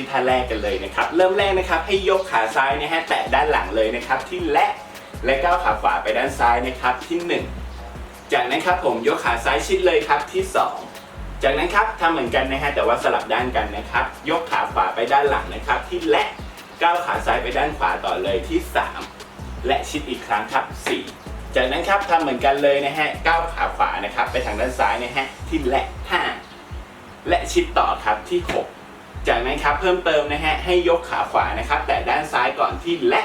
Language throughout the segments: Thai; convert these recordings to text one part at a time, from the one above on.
ที่ท่าแรกกันเลยนะครับ เริ่มแรกนะครับให้ยกขาซ้ายนะฮะแตะด้านหลังเลยนะครับที่และและก้าวขาขวาไปด้านซ้ายนะครับที่หนึ่งจากนั้นครับผมยกขาซ้ายชิดเลยครับที่สองจากนั้นครับทำเหมือนกันนะฮะแต่ว่าสลับด้านกันนะครับ ยกขาขวาไปด้านหลังนะครับ ที่และก้าวขาซ้ายไปด้านขวาต่อเลยที่สามและชิดอีกครั้งครับสี่จากนั้นครับทำเหมือนกันเลยนะฮะก้าวขาขวานะครับ ไปทางด้านซ้ายนะฮะที่และห้าและชิดต่อครับที่ 6 จากนั้นครับเพิ่มเติมนะฮะให้ยกขาขวานะครับ แต่ด้านซ้ายก่อนที่และ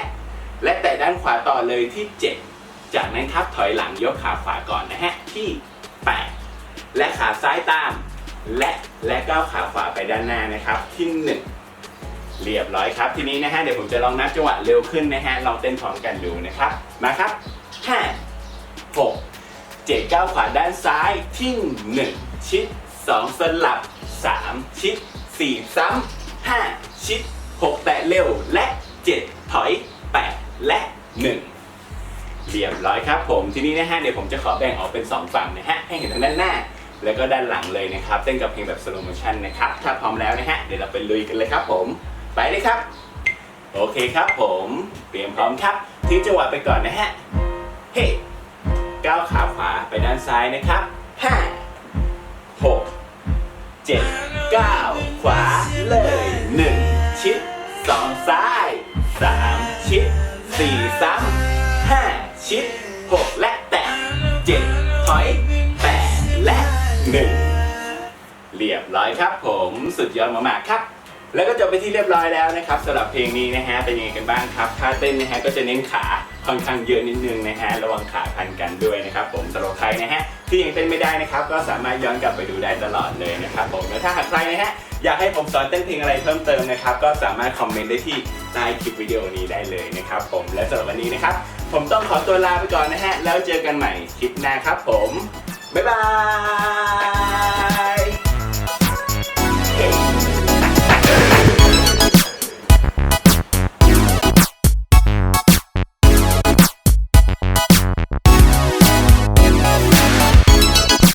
และแต่ด้านขวาต่อเลยที่ 7 จากนั้นครับถอยหลังยกขาขวาก่อนนะฮะที่ 8 และขาซ้ายตาม และและก้าวขาขวาไปด้านหน้านะครับที่ 1 เรียบร้อยครับ ทีนี้นะฮะเดี๋ยวผมจะลองนับจังหวะเร็วขึ้นนะฮะลองเต้นพร้อมกันดูนะครับมาครับห้าหกเจ็ดก้าวขวาด้านซ้ายทิ้งหนึ่งชิดสองสลับสามชิด สี่ซ้ำห้าชิดหกแตะเร็วและเจ็ดถอยแปดและหนึ่งเรียบร้อยครับผมทีนี้นะฮะเดี๋ยวผมจะขอแบ่งออกเป็น 2 ฝั่งนะฮะให้เห็นทางด้านหน้า แล้วก็ด้านหลังเลยนะครับเต้นกับเพลงแบบสโลโมชันนะครับถ้าพร้อมแล้วนะฮะเดี๋ยวเราไปลุยกันเลยครับ ผมไปเลยครับ โอเคครับผมเตรียมพร้อมครับทิ้งจังหวะไปก่อนนะฮะเฮ้ก้าวขาขวาไปด้านซ้ายนะครับ5 6 7 สี่ซ้ำห้าชิดหกและแตะเจ็ดถอยแปดและหนึ่งเรียบร้อยครับ ผมสุดยอดมากๆครับ แล้วก็จบไปที่เรียบร้อยแล้วนะครับสำหรับเพลงนี้นะฮะเป็นยังไงกันบ้างครับท่าเต้นนะฮะก็จะเน้นขาค่อนข้างเยอะนิดนึงนะฮะระวังขาพันกันด้วยนะครับผม รับใครนะฮะที่ยังเต้นไม่ได้นะครับ ก็สามารถย้อนกลับไปดูได้ตลอดเลยนะครับผมแล้วถ้าหากใครนะฮะอยากให้ผมสอนเต้นเพลงอะไรเพิ่มเติมนะครับ ก็สามารถคอมเมนต์ได้ที่ใต้คลิปวิดีโอนี้ได้เลยนะครับ ผมและสำหรับวันนี้นะครับ ผมต้องขอตัวลาไปก่อนนะฮะแล้วเจอกันใหม่คลิปหน้าครับ ผมบ๊ายบาย